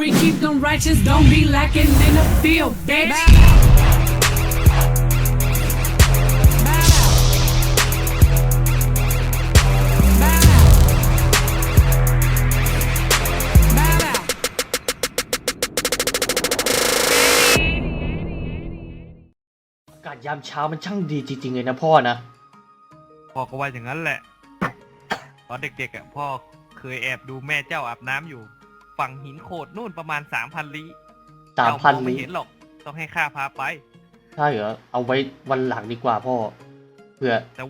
We keep them righteous, don't be lacking in the field, bitch. Bow out. Bow out. อากาศยามเช้ามันช่างดีจริงๆเลยนะพ่อนะ พ่อก็ว่าอย่างนั้นแหละ ตอนเด็กๆอะพ่อเคยแอบดูแม่เจ้าอาบน้ำอยู่ ฝั่งหินโขดนู่นประมาณสามพันลี้สามพันเจ้มองไม่ลี้เห็นหรอก ต้องให้ข้าพาไป ใช่เหรอเอาไว้วันหลังดีกว่าพ่อเพื่อแต่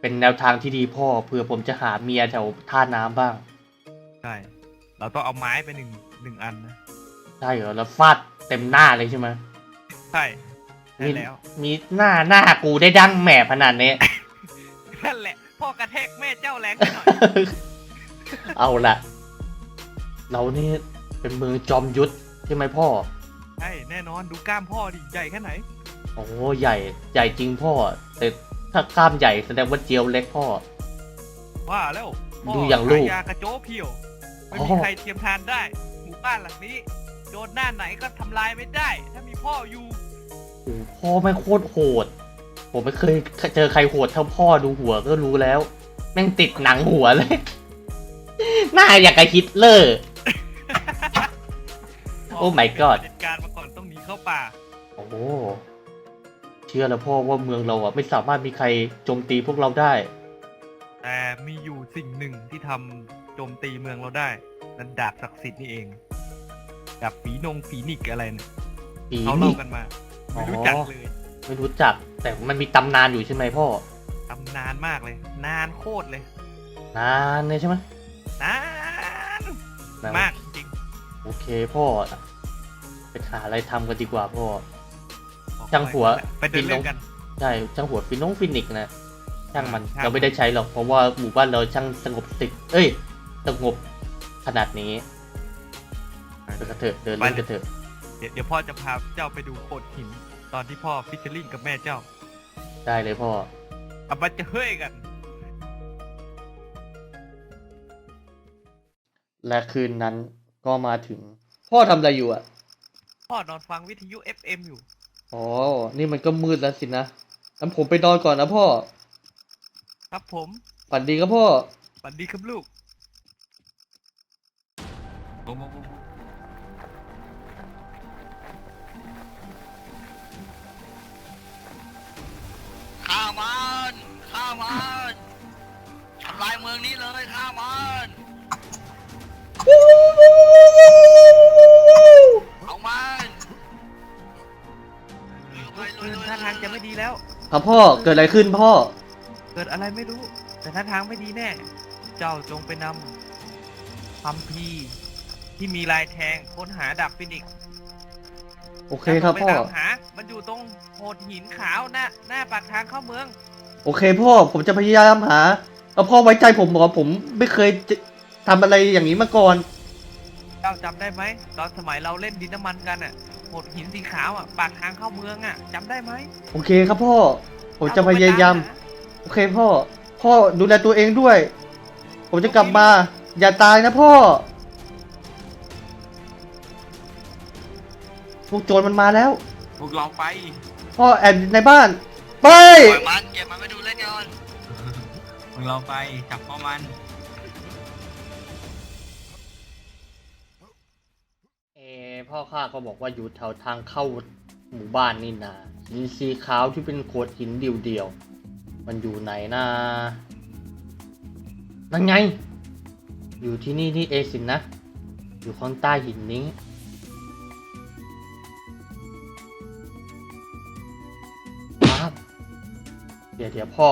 เป็นแนวทางที่ดีพ่อเพื่อผมจะหาเมียแถวท่าน้ำบ้าง ใช่ เราต้องเอาไม้ไปหนึ่งหนึ่งอันนะใช่เหรอแล้วฟาดเต็มหน้าเลยใช่ไหมใช่ใช่มีแล้ว มีหน้าหน้ากูได้ดั้งแหม่ขนาดนี้ นั่นแหละ พ่อกระแทกแม่เจ้าแรงไปหน่อย เอาละ เรานี่เป็นเมืองจอมยุทธใช่ไหมพ่อ ใช่แน่นอนดูกล้ามพ่อดิใหญ่แค่ไหน โอ้ใหญ่ใหญ่จริงพ่อ แต่ถ้ากล้ามใหญ่แสดงว่าเจียวเล็กพ่อ ว่าแล้วพ่ดูอย่างลูกขยากระโจเพียว ไม่อ๋มีอใครเทียมทานได้ หมู่บ้านหลังนี้ โดนหน้าไหนก็ทำลายไม่ได้ ถ้ามีพ่ออยู่ โอ้พ่อไม่งโคตรโหด ผมไม่เคยเจอใครโหดเท่าพ่อดูหัวก็รู้แล้ว แม่งติดหนังหัวเลย หน้าอย่างกับฮิตเลอร์โอ้ my god เหตุการณ์มาก่อนต้องหนีเข้าป่า โอ้โหเชื่อแล้วพ่อว่าเมืองเราอะไม่สามารถมีใครโจมตีพวกเราได้ แต่มีอยู่สิ่งหนึ่งที่ทำโจมตีเมืองเราได้ นั่นดาบศักดิ์สิทธิ์นี่เอง ดาบฝีนงฝีนิกอะไรเนี่ยปีเขานี้เล่ากันมาไม่รู้จักเลยไม่รู้จัก แต่มันมีตำนานอยู่ใช่ไหมพ่อ ตำนานมากเลย นานโคตรเลย นานเลยใช่ไหมนานนานมากจริงโอเคพ่อ ไปหาอะไรทำกันดีกว่าพ่อบอกช่างหัว ไปเดินเล่นกัน ใช่ช่างหัวฟินงฟินิกนะช่างมันช่างเราไม่ได้ใช้หรอกเพราะว่าหมู่บ้านเราช่างสงบสิเอ้ยสงบขนาดนี้ไปกันเถอะเดินเล่นกันเถอะเดี๋ยวเดี๋ยวพ่อจะพาเจ้าไปดูโขดหิน ตอนที่พ่อฟิชเชอร์ลิงกับแม่เจ้า ได้เลยพ่อเอามาจะเฮ้ยกัน และคืนนั้นก็มาถึง พ่อทำอะไรอยู่อะ พ่อนอนฟังวิทยุ FM อยู่ อ๋อ นี่มันก็มืดแล้วสินะงั้นผมไปนอนก่อนนะพ่อ ครับผมฝันดีครับพ่อ สวัสดีครับลูกฆ่ามันฆ่ามันทำลายเมืองนี้เลยฆ่ามัน ท่าทางจะไม่ดีแล้ว ครับพ่อเกิดอะไรขึ้นพ่อ เกิดอะไรไม่รู้ แต่ท่าทางไม่ดีแน่ เจ้าจงไปนำคัมภีร์ที่มีลายแทงค้นหาดาบฟินิกซ์โอเคครับไปพ่อตามหา มันอยู่ตรงโขดหินขาวหน้าหน้าปากทางเข้าเมือง โอเคพ่อผมจะพยายามหาเอาพ่อไว้ใจผมเหรอผมไม่เคยจะทำอะไรอย่างนี้มาก่อน เจ้าจำได้ไหม ตอนสมัยเราเล่นดินน้ำมันกันอะ โขดหินสีขาวอะปากทางเข้าเมืองอะจำได้ไหมโอเคครับพ่อ ผมจะพยายามเจ้ต้องไปตหโอเคพ่อ พ่อดูแลตัวเองด้วย ผมจะกลับมา อย่าตายนะพ่อ พวกโจรมันมาแล้ว พวกเราไปพ่อแอบอยู่ในบ้าน ไป ปล่อยมันเก็บมันไปดูเล่นก่อนมึงเราไปจับพวกมัน พ่อข้าเขาบอกว่าอยู่แถวทางเข้าหมู่บ้านนี่นาหินสีขาวที่เป็นโขดหินเดียวๆมันอยู่ไหนนะนั่นไง อยู่ที่นี่นี่เองสินนะ อยู่ข้างใต้หินนี้ครับเดี๋ยวเดี๋ยวพ่อ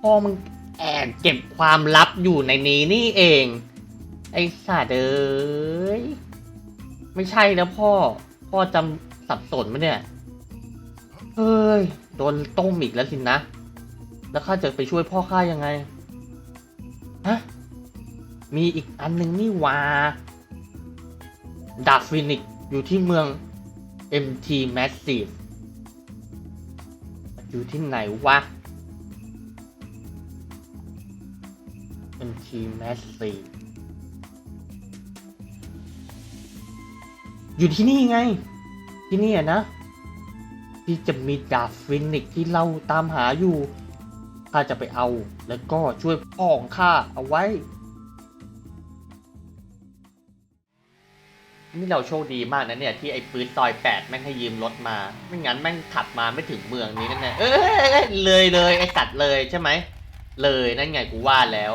พ่อมึงแอบเก็บความลับอยู่ในนี้นี่เอง ไอ้สัตว์เอ้ย ไม่ใช่นะพ่อ พ่อจำสับสนไหมเนี่ย เฮ้ย โดนต้มอีกแล้วสินะ แล้วข้าจะไปช่วยพ่อข้ายังไง ฮะ มีอีกอันหนึ่งนี่วาดาบฟินิกอยู่ที่เมือง MT Massive อยู่ที่ไหนวะ MT Massive อยู่ที่นี่ไง ที่นี่อะนะ ที่จะมีดาบฟินิกที่เราตามหาอยู่ข้าจะไปเอา แล้วก็ช่วยพ่อของข้าเอาไว้ นี่เราโชคดีมากนะเนี่ย ที่ไอ้ปืนซอยแปดแม่งให้ยืมรถมา ไม่งั้นแม่งขับมาไม่ถึงเมืองนี้แน่เอ้ยเลยเลยไอ้สัตว์เลยใช่ไหม เลยนั่นไงกูว่าแล้ว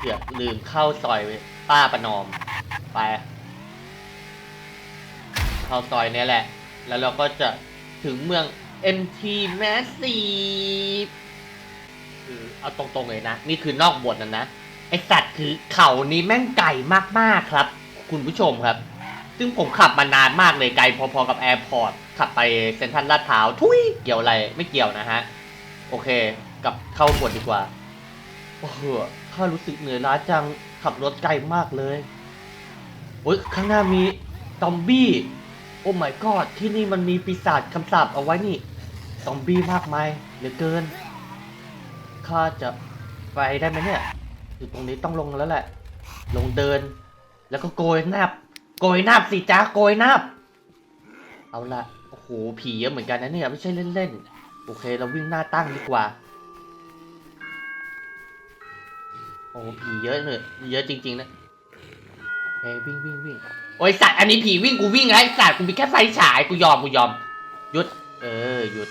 เกือบลืมเข้าซอยป้าประนอม ไป เข้าซอยนี้แหละ แล้วเราก็จะถึงเมือง MT Massive คือเอาตรงๆเลยนะ นี่คือนอกบทนะนะ ไอสัตว์คือเขานี้แม่งไก่มากๆครับ คุณผู้ชมครับ ซึ่งผมขับมานานมากเลยไกลพอๆกับแอร์พอร์ตขับไปเซ็นทรัลลาดพร้าวทุยเกี่ยวอะไรไม่เกี่ยวนะฮะ โอเคกลับเข้าบทดีกว่าโอ้โหข้ารู้สึกเหนื่อยล้าจังขับรถไกลมากเลยโอ้ยข้างหน้ามีซอมบี้ โอ้ my god ที่นี่มันมีปีศาจคำสาปเอาไว้นี่ ซอมบี้มากมายเหลือเกิน ข้าจะไปได้ไหมเนี่ยอยู่ตรงนี้ต้องลงแล้วแหละ ลงเดิน แล้วก็โกยนาบโกยนาบสิจ้าโกยนาบเอาละโอ้โห ผีเยอะเหมือนกันนะเนี่ย ไม่ใช่เล่นๆ โอเค เราวิ่งหน้าตั้งดีกว่า โอ้ผีเยอะเลยเยอะจริงๆนะโอเควิ่งวิ่งวิ่ง โอ้ยสัตว์อันนี้ผีวิ่งกูวิ่งไงสัตว์กูมีแค่ไฟฉายกูยอมกูยอมหยุด เออหยุด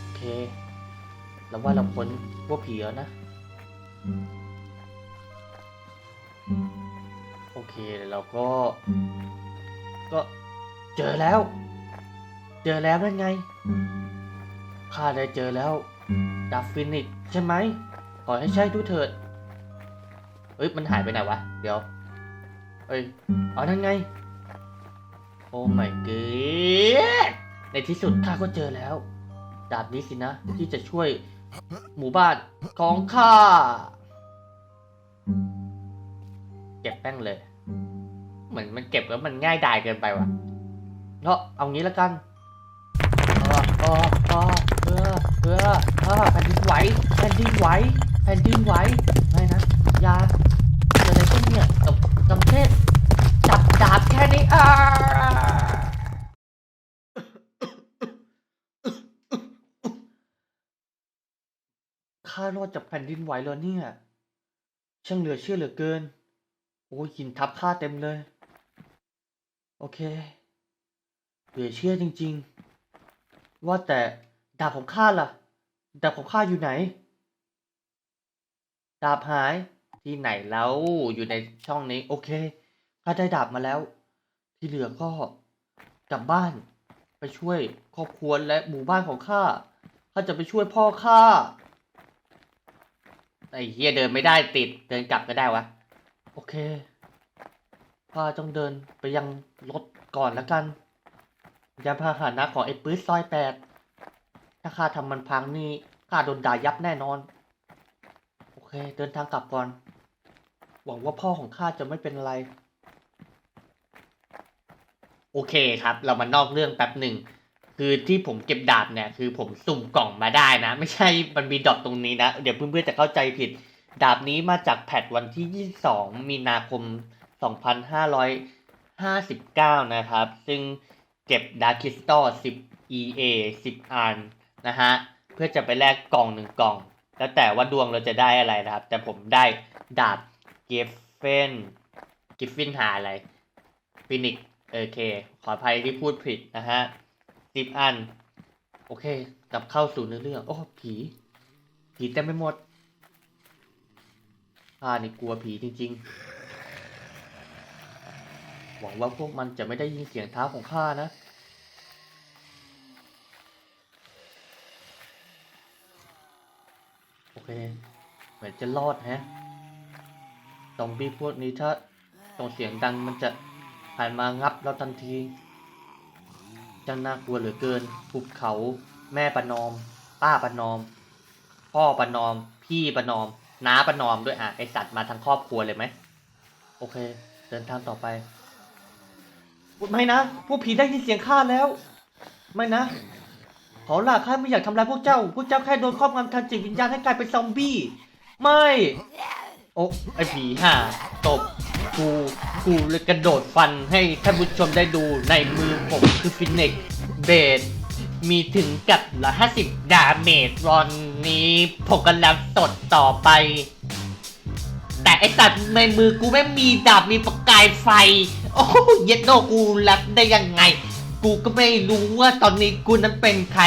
โอเคแล้วว่าเราพ้นพวกผีแล้วนะโอเคเราก็ ก็เจอแล้ว เจอแล้วนั่นไงข้าได้เจอแล้วดับฟินิกใช่ไหมขอให้ใช่ด้วยเถิดเอ้ยมันหายไปไหนวะ เดี๋ยว เอ้ยเอานั่นไง โอ้ my god ในที่สุดข้าก็เจอแล้ว ดาบนี้สินะ ที่จะช่วยหมู่บ้านของข้า เก็บแป้งเลย เหมือนมันเก็บแล้วมันง่ายดายเกินไปว่ะเนาะเอางี้แล้วกันเออเออเออเออเออแผ่นดินไหวแผ่นดินไหวแผ่นดินไหวไม่นะยาเกิดอะไรขึ้นเนี่ยกับกั บเทศจับดาบแค่นี้อ่าข้ารอดจากแผ่นดินไหวแล้วเนี่ย ช่างเหลือเชื่อเหลือเกิน โอ้ยหินทับข้าเต็มเลย โอเค เหลือเชื่อจริง ๆ ว่าแต่ดาบของข้าล่ะ ดาบของข้าอยู่ไหน ดาบหาย ที่ไหนแล้วอยู่ในช่องนี้ โอเคข้าได้ดาบมาแล้ว ที่เหลือก็กลับบ้าน ไปช่วยครอบครัวและหมู่บ้านของข้าข้าจะไปช่วยพ่อข้าไอ้เฮียเดินไม่ได้ติดเดินกลับก็ได้วะ โอเคข้าต้องเดินไปยังรถก่อนแล้วกันยานพาหนะของไอ้ปื้ดซอยแปดถ้าข้าทำมันพังนี่ข้าโดนด่ายับแน่นอน โอเค เดินทางกลับก่อน หวังว่าพ่อของข้าจะไม่เป็นอะไร โอเคครับ เรามานอกเรื่องแป๊บหนึ่ง คือที่ผมเก็บดาบเนี่ยคือผมสุ่มกล่องมาได้นะ ไม่ใช่มันมีดอทตรงนี้นะ เดี๋ยวเพื่อนๆจะเข้าใจผิด ดาบนี้มาจากแพทวันที่ 22 มีนาคม 2559 นะครับ ซึ่งเก็บดาร์คิสตอ10 EA 10 อันนะฮะ เพื่อจะไปแลกกล่องหนึ่งกล่อง แล้วแต่ว่าดวงเราจะได้อะไรนะครับ แต่ผมได้ดาบ กิฟเฟนกิฟฟินหาอะไรฟินิกโอเค ขออภัยที่พูดผิดนะฮะ10อัน โอเค กลับเข้าสู่เนื้อเรื่อง โอ้ ผี ผีเต็มไปหมดข้านี่กลัวผีจริง ๆ หวังว่าพวกมันจะไม่ได้ยินเสียงเท้าของข้านะโอเค เหมือนจะรอดฮะ ซอมบี้พวกนี้ถ้าส่งเสียงดังมันจะหันมางับเราทันทีจังน่ากลัวเหลือเกินภูเขา แม่ประนอม ป้าประนอม พ่อประนอม พี่ประนอม น้าประนอมด้วยอะไอสัตว์มาทั้งครอบครัวเลยไหมโอเค เดินทางต่อไปไม่นะพวกผีได้ยินเสียงข้าแล้ว ไม่นะขอล่ะข้าไม่อยากทำร้ายพวกเจ้า พวกเจ้าแค่โดนครอบงำทางจิตวิญญาณให้กลายเป็นซอมบี้ ไม่ โอ้ไอผีห่าตบกูกูเลยกระโดดฟันให้ท่านผู้ชมได้ดูในมือผมคือฟินิกเบดมีถึงกับละห้าสิบดาเมจตอนนี้ผมกำลังสดต่อไป แต่ไอสัตว์ในมือกูไม่มีดาบมีประกายไฟ โอ้เย็ดโนกูรับได้ยังไง กูก็ไม่รู้ว่าตอนนี้กูนั้นเป็นใคร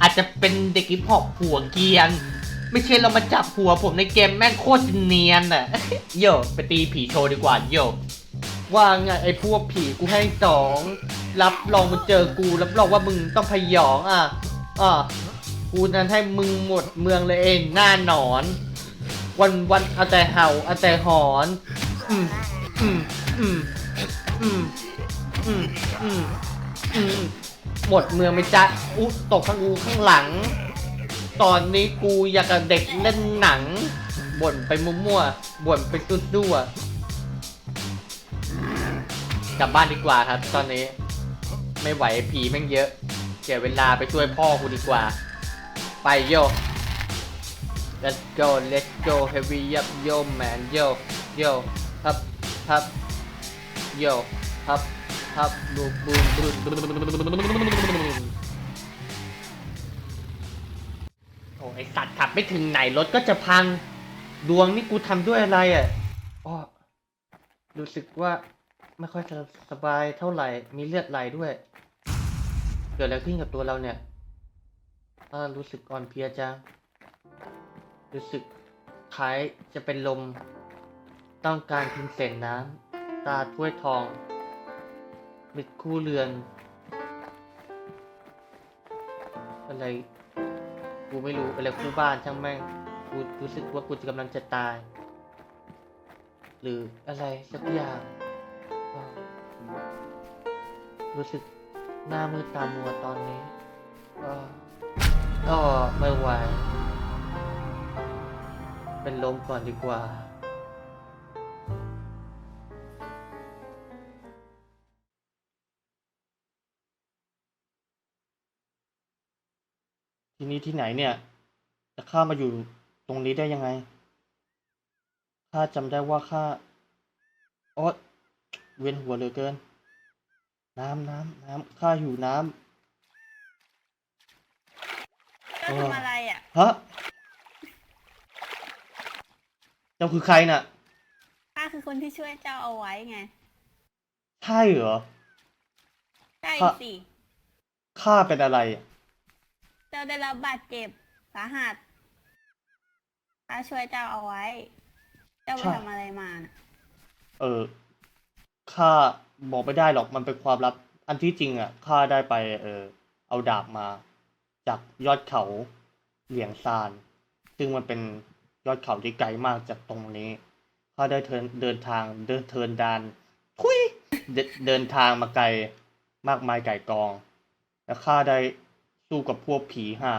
อาจจะเป็นเด็กฮิปฮอปหัวเกียน ไม่ใช่เรามาจับหัวผมในเกมแม่งโคตรเนียนอะโยไปตีผีโชว์ดีกว่าโยว่าไงไอ้พวกผีกูให้สองรับรองมาเจอกูรับรองว่ามึงต้องพยองอะอะกูนั้นให้มึงหมดเมืองเลยเองหน้าหนอน วันวันเอาแต่เห่าเอาแต่หอนอืมอืมอืมอืมอืมอืมอืมหมดเมืองไหมจ๊ะอุ๊ตกข้างกูข้างหลัง ตอนนี้กูอยากกับเด็กเล่นหนัง บ่นไปมั่วๆบ่นไปตุ้วกลับบ้านดีกว่าครับ ตอนนี้ ไม่ไหวผีแม่งเยอะเสียเวลาไปช่วยพ่อกูดีกว่า ไปโย let's go let's go heavy up yo man yo yo ฮับฮับ yo ฮับฮับบูมบูมบูม อ้ไอสัตว์ขับไม่ถึงไหนรถก็จะพัง ดวงนี่กูทำด้วยอะไรอะอ้อรู้สึกว่าไม่ค่อยจะสบายเท่าไหร่ มีเลือดไหลด้วย เกิดอะไรขึ้นกับตัวเราเนี่ยอ่ารู้สึกอ่อนเพลียจัง รู้สึกคล้ายจะเป็นลม ต้องการพิมเสนน้ำ ตาถ้วยทอง มิดคู่เรือน อะไร กูไม่รู้อะไรคู่บ้านช่างแม่งกูรู้สึกว่ากูจะกำลังจะตาย หรืออะไรสักอย่างอ้าวรู้สึกหน้ามืดตามัวตอนนี้อ้าวอ้อไม่ไหวเป็นลมก่อนดีกว่า ที่นี้ที่ไหนเนี่ย จะข้ามาอยู่ตรงนี้ได้ยังไง ข้าจำได้ว่าข้าโอ๊ยเวียนหัวเหลือเกิน น้ำน้ำน้ำข้าหิวน้เจ้าทำอะไรอะำฮะเจ้าคือใครน่ะข้าคือคนที่ช่วยเจ้าเอาไว้ไง ใช่เหรอ ใช่ข้าสิ ข้าเป็นอะไรอะเจ้า ได้รับบาดเจ็บสาหัสข้าช่วยเจ้าเอาไว้ เจ้าไปทำอะไรมาน่ะเออข้าบอกไม่ได้หรอกมันเป็นความลับ อันที่จริงอะข้าได้ไป เออ เอาดาบมา จากยอดเขาเหลียงซาน ซึ่งมันเป็นยอดเขาที่ไกลมากจากตรงนี้ข้าได้เทินเดินทางเดินเทินดานทุยเดเดินทางมาไกลมากมายไก่กอง แล้วข้าได้ สู้กับพวกผีห่า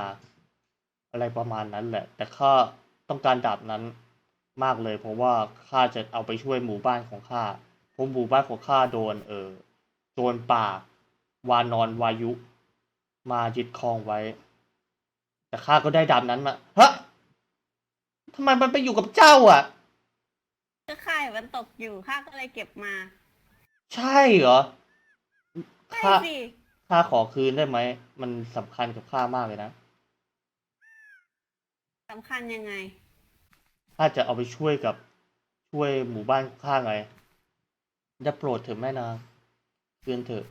อะไรประมาณนั้นแหละ แต่ข้าต้องการดาบนั้นมากเลย เพราะว่าข้าจะเอาไปช่วยหมู่บ้านของข้าเพราะหมู่บ้านของข้าโดน เออโจรป่าวานอนวายุ มายึดครองไว้ แต่ข้าก็ได้ดาบนั้นมาฮะทำไมมันไปอยู่กับเจ้าอะก็ข้าเห็นมันตกอยู่ข้าก็เลยเก็บมา ใช่เหรอใช่ข้าสิ ข้าขอคืนได้ไหม มันสำคัญกับข้ามากเลยนะ สำคัญยังไง ข้าจะเอาไปช่วยกับช่วยหมู่บ้านข้าไงได้โปรดเถอะแม่นางคืนเถอะ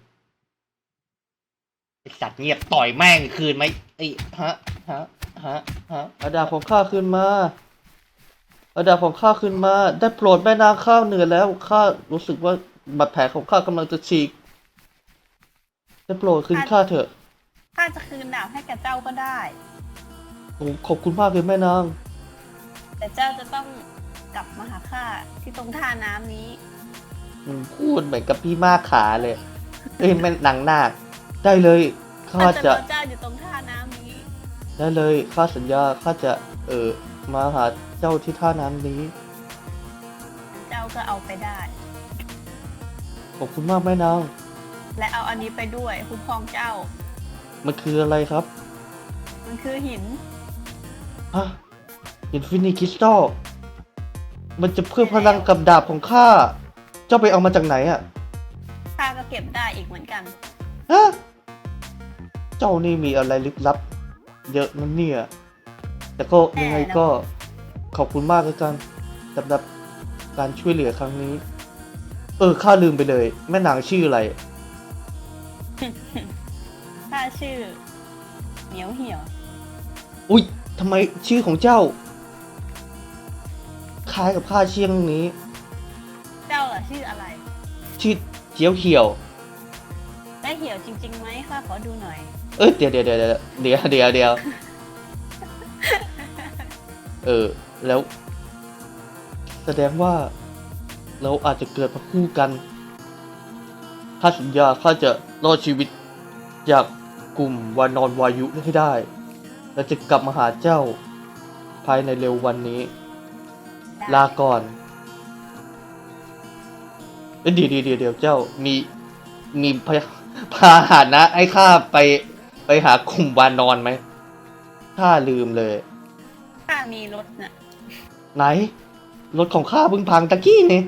ไอสัตว์เงียบต่อยแม่งคืนไหมไอ้ฮะฮะฮะฮะเอาดาบของข้าคืนมาเอาดาบของข้าคืนมา ได้โปรดแม่นางข้าเหนื่อยแล้วข้ารู้สึกว่าบาดแผลของข้ากำลังจะฉีก ได้โปรดคืนข้าเถอะข้าจะคืนดาบให้กับเจ้าก็ได้โอ้ขอบคุณมากเลยแม่นาง แต่เจ้าจะต้องกลับมาหาข้าที่ตรงท่าน้ำนี้มึงพูดเหมือนกับพี่มากขาเลยเอ้ยแม่นางนาคได้เลยข้าข้าจะรจะอเจ้าอยู่ตรงท่าน้ำนี้ ได้เลยข้าสัญญาข้าจะเออมาหาเจ้าที่ท่าน้ำนี้ เจ้าก็เอาไปได้ ขอบคุณมากแม่นาง และเอาอันนี้ไปด้วยคุ้มครองเจ้า มันคืออะไรครับ มันคือหิน ฮะอินฟินิคริสตัลมันจะเพิ่มพลังกับดาบของข้า เจ้าจ้าไปเอามาจากไหนอะข้าก็เก็บได้อีกเหมือนกัน ฮะ เจ้านี่มีอะไรลึกลับ เยอะนั่นเนี่ย แต่ก็ยังไงก็ขอบคุณมากแล้วกันสำหรับการช่วยเหลือครั้งนี้ เออข้าลืมไปเลย แม่นางชื่ออะไร ข้าชื่อ เหมียวเหี่ยว อุ๊ยทำไมชื่อของเจ้า คล้ายกับข้าเชียงนี้ เจ้าล่ะชื่ออะไร ชื่อเจียวเหี่ยว ได้เหี่ยวจริงๆไหมข้าขอดูหน่อย เอ้ยเดี๋ยวเดี๋ยวเดี๋ยวเดี๋ยวเดี๋ยวเดี๋ยวเดี๋ยวเออ แล้ว แสดงว่า เราอาจจะเกิดมาคู่กัน ข้าสัญญาข้าจะรอดชีวิต จากกลุ่มวานอนวายุให้ได้ และจะกลับมาหาเจ้า ภายในเร็ววันนี้ ลาก่อนเอ้ยเดี๋ยวเดี๋ยวเดี๋ยวเดี๋ยวเจ้ามีมีพาพาหนะ ให้ข้าไปไปหากลุ่มวานอนไหมข้าลืมเลย ข้ามีรถน่ะ ไหน รถของข้าเพิ่งพังตะกี้นี่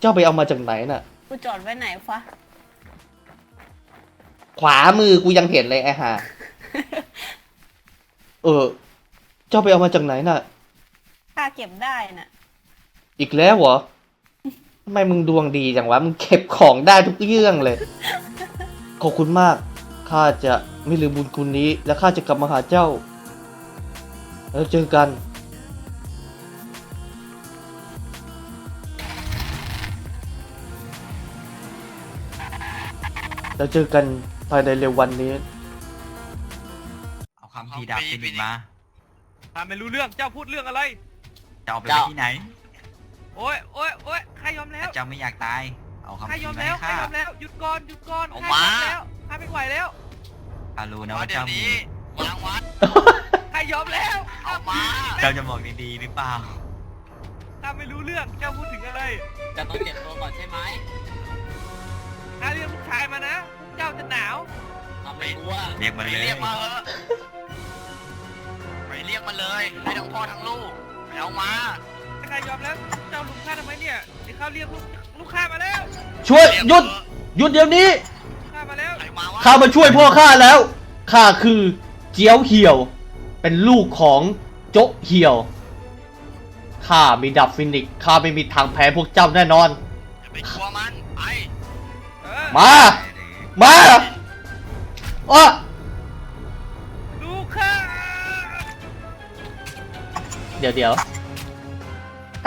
เจ้าไปเอามาจากไหนน่ะ กูจอดไว้ไหนฟะ ขวามือกูยังเห็นเลยไอ้ห่า เออ เจ้าไปเอามาจากไหนน่ะข้าเก็บได้น่ะ อีกแล้วเหรอ ทำไมมึงดวงดีจังวะ มึงเก็บของได้ทุกเรื่องเลย ขอบคุณมาก ข้าจะไม่ลืมบุญคุณนี้ และข้าจะกลับมาหาเจ้า แล้วเจอกัน แล้วเจอกันภายในเร็ววันนี้ เอาคำพีร์ดาบฟินิกซ์มาข้าไม่รู้เรื่องเจ้าพูดเรื่องอะไร จะเอาไปไว้ที่ไหน โอ้ยโอ้ยโอ้ยข้ายอมแล้วถ้าเจ้าไม่อยากตาย เอาคำข้าพียอมร์มาแล้วให้ข้าข้ายอมแล้วหยุดก่อนหยุดก่อนเอาข้ายอมมาแล้วข้าไม่ไหวแล้วข้ารู้นะมาว่าเดี๋ยเจ้าวมีนี้วางวัดข้ายอมแล้วเอามาเจ้าจะบอกดีๆหรือเปล่าข้าไม่รู้เรื่องเจ้าพูดถึงอะไรจะต้องเก็บตัวก่อนใช่ไหมข้าเรียกลูกชายมานะ เจ้าจะหนาวทำไม่กลัวเรียกมาเลยไปเรียกมาเถอะไปเรียกมาเลยให้ทั้งพ่อทั้งลูกไปเอามาข้ายอมแล้ว เจ้าลุมข้าทำไมเนี่ยเดี๋ยวเขาเรียกลูกลูกข้ามาแล้วช่วยเรีกหยุดมาเถอะหยุดเดี๋ยวนี้ลูกข้ามาแล้วใครมาวะข้ามาช่วยพ่อข้าแล้วข้าคือเจียวเหี่ยว เป็นลูกของโจ๊ะเหี่ยวข้ามีดับฟินิกซ์ข้าไม่มีทางแพ้พวกเจ้าแน่นอน อย่าไปกลัวมันไปเออมา มาอะลูกข้าเดี๋ยวเดี๋ยว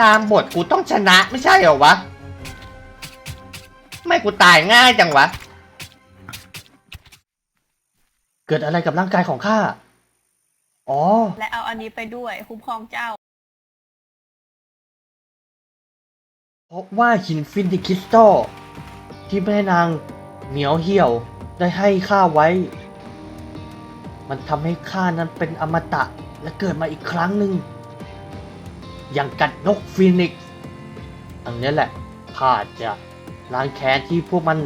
ตามบทกูต้องชนะไม่ใช่เหรอวะ ไม่กูตายง่ายจังวะ เกิดอะไรกับร่างกายของข้า อ๋อ และเอาอันนี้ไปด้วยคุ้มครองเจ้า เพราะว่าหินฟินิกคริสตัลที่แม่นาง เหมียวเหี่ยวได้ให้ข้าไว้ มันทำให้ข้านั้นเป็นอมตะและเกิดมาอีกครั้งหนึ่ง อย่างกัดนกฟินิกซ์อันนี้แหละข้าจะล้างแค้นที่พวกมัน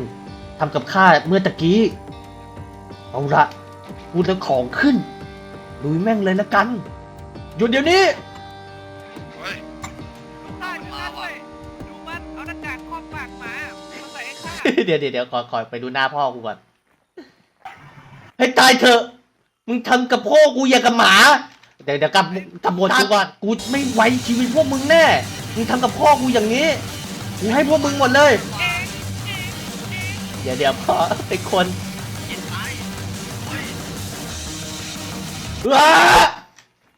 ทำกับข้าเมื่อตะกี้ เอาละพูดแล้วของขึ้นลุยแม่งเลยละกัน หยุดเดี๋ยวนี้ เดี๋ยวเดี๋ยวเดี๋ยวขอขอไปดูหน้าพ่อกูก่อนให้ตายเถอะ มึงทำกับพ่อกูอย่างกับหมา เดี๋ยวเดี๋ยวกลับกลับบทกูก่อนกูไม่ไว้ชีวิตพวกมึงแน่ มึงทำกับพ่อกูอย่างนี้กูให้พวกมึงหมดเลย เดี๋ยวเดี๋ยวพ่อเป็นคนเฮ้ยว้า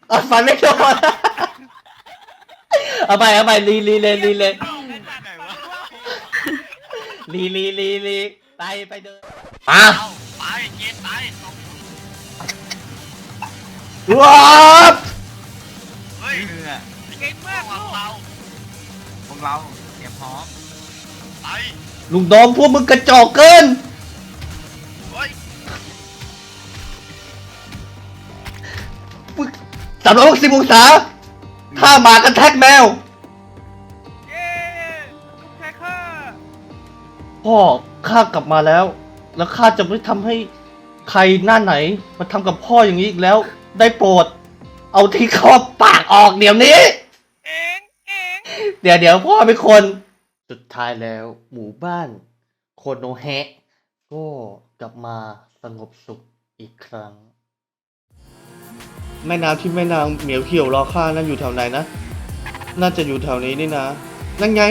เอาฟันไม่โดนเอาไปเอาไปรีรีเลยรีเลย รีรีรีรีไปไปเดินมาเอาไปกินไปว้าบเฮ้ยเพื่อเก่งมากพวลูกกเราพวกเราเตรียมพร้อมไปลุงดอมพวกมึงกระจอกเกินเฮ้ยสามร้อยหกสิบองศาข้าหมากระแทกแมว พ่อข้ากลับมาแล้ว แล้วข้าจะไม่ทำให้ใครหน้าไหนมาทำกับพ่ออย่างนี้อีกแล้ว ได้โปรด เอาที่ครอปากออกเดี๋ยวนี้เองเองเเดี๋ยวเดี๋ยวพ่อเป็นคน สุดท้ายแล้ว หมู่บ้านโคโนแฮะ ก็กลับมาสงบสุขอีกครั้ง แม่น้ำที่แม่นางเหมียวเขียวรอข้านั่นอยู่แถวไหนนะ น่าจะอยู่แถวนี้นี่นะ นั่นไง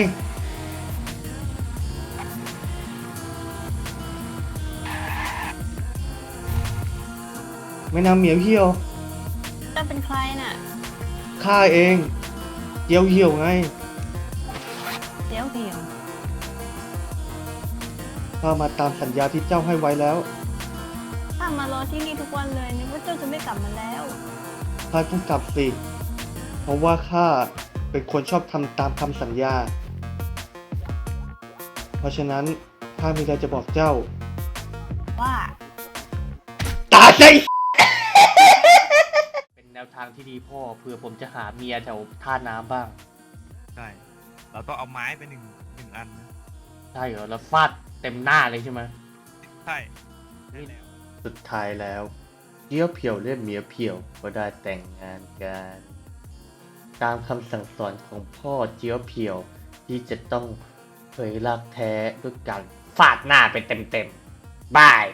ม่นางเหมียวเขียวเจ้าเป็นใครน่ะ ข้าเองเจียวเหี่ยวไงเดี๋ยวเหี่ยวข้ามาตามสัญญาที่เจ้าให้ไว้แล้ว ข้ามารอที่นี่ทุกวันเลยนึกว่าเจ้าจะไม่กลับมาแล้ว ข้าต้องกลับสิ เพราะว่าข้าเป็นคนชอบทำตามคำสัญญา เพราะฉะนั้นข้ามีอะไรจะบอกเจ้าว่า ตาใจเป็นแนว ทางที่ดีพ่อเผื่อผมจะหาเมียแถวท่าน้ำบ้าง ใช่ เราต้องเอาไม้ไปหนึ่งหนึ่งอันนะใช่เหรอแล้วฟาดเต็มหน้าเลยใช่ไหมใช่ได้แล้วสุดท้ายแล้วเจียวเพียวเล่นเมียเพียวก็ได้แต่งงานกัน ตามคำสั่งสอนของพ่อเจียวเพียวที่จะต้องเผยรักแท้ด้วยการฟาดหน้าไปเต็มๆบาย